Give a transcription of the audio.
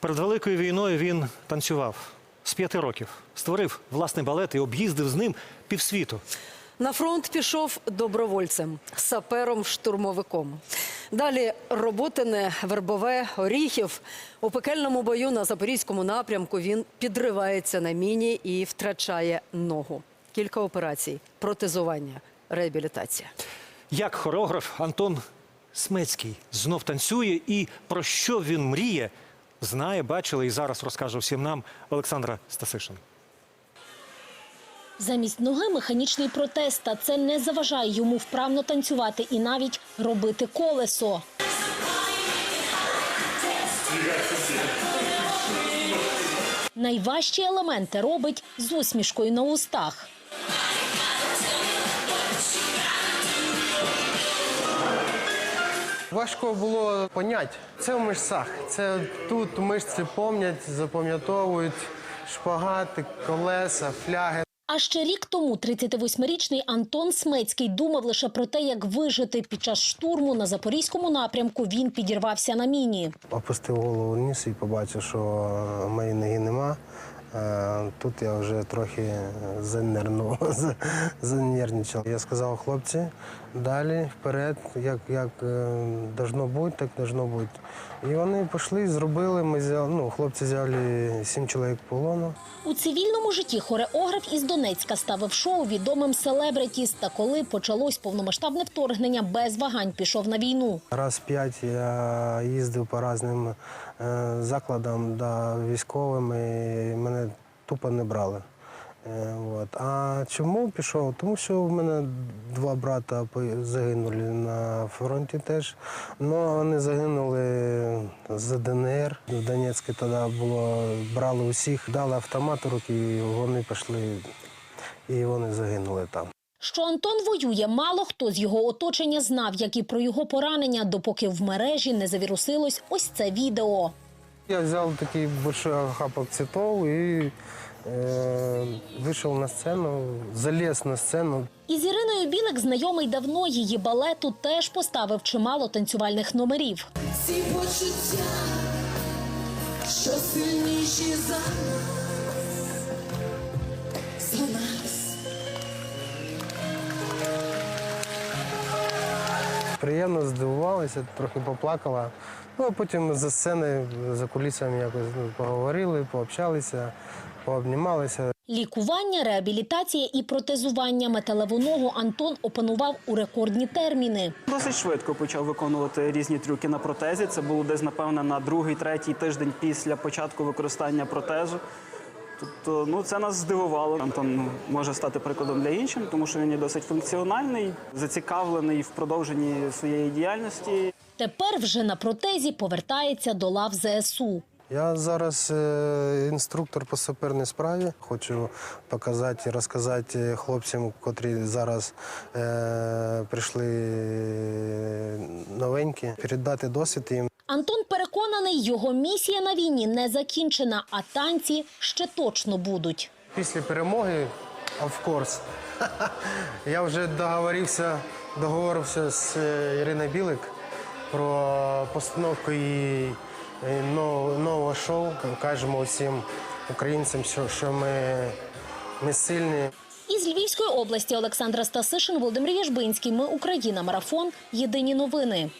Перед великою війною він танцював з п'яти років, створив власний балет і об'їздив з ним півсвіту. На фронт пішов добровольцем, сапером-штурмовиком. Далі Роботине, Вербове, Оріхів. У пекельному бою на запорізькому напрямку він підривається на міні і втрачає ногу. Кілька операцій, протезування, реабілітація. Як хореограф Антон Смецький знов танцює і про що він мріє, знає, бачили і зараз розкаже всім нам Олександра Стасишин. Замість ноги механічний протез, та це не заважає йому вправно танцювати і навіть робити колесо. Найважчі елементи робить з усмішкою на устах. Важко було поняти. Це в мишцях. Це тут мишці помнять, запам'ятовують шпагати, колеса, фляги. А ще рік тому 38-річний Антон Смецький думав лише про те, як вижити під час штурму на запорізькому напрямку. Він підірвався на міні. Опустив голову вниз і побачив, що моєї ноги нема. Е, Тут я вже трохи занервничав. Я сказав, хлопці, далі, вперед, як, як е, должно бути, так должно бути. І вони пішли, зробили. Ми взяли, ну, хлопці взяли сім чоловік полону. У цивільному житті хореограф із Донецька ставив шоу відомим селебритіс. Та коли почалось повномасштабне вторгнення, без вагань пішов на війну. Раз п'ять я їздив по різним е, закладам да, військовим, і мене тупо не брали. Е, от. А чому пішов? Тому що в мене два брата загинули на фронті теж. Ну, вони загинули за ДНР. В Донецьку тоді було, брали усіх, дали автомат у руки, і вони пішли, і вони загинули там. Що Антон воює, мало хто з його оточення знав, як і про його поранення, допоки в мережі не завірусилось ось це відео. Я взял такий большой охапок цветов и э, вышел на сцену, залез на сцену. Із Іриною Білик знайомий давно її балету теж поставив чимало танцювальних номерів. ці почуття, що сильніші за нас, за нас. Приємно здивувалася, трохи поплакала. Ну, а потім за сцени, за кулісами якось ну, поговорили, пообщалися, пообнімалися. Лікування, реабілітація і протезування металеву ногу Антон опанував у рекордні терміни. Досить швидко почав виконувати різні трюки на протезі. Це було десь, напевно, на другий, третій тиждень після початку використання протезу. Тобто, ну це нас здивувало. Антон ну, може стати прикладом для інших, тому що він є досить функціональний, зацікавлений в продовженні своєї діяльності. Тепер вже на протезі повертається до лав ЗСУ. Я зараз е, інструктор по саперній справі. Хочу показати, розказати хлопцям, котрі зараз е, прийшли новенькі, передати досвід їм. Антон переконаний, його місія на війні не закінчена, а танці ще точно будуть. Після перемоги, of course, я вже договорився, договорився з е, Іриною Білик про постановку е, нового шоу. Кажемо усім українцям, що ми, ми сильні. Із Львівської області Олександра Стасишин, Володимир Яжбинський. Ми Україна. Марафон. Єдині новини.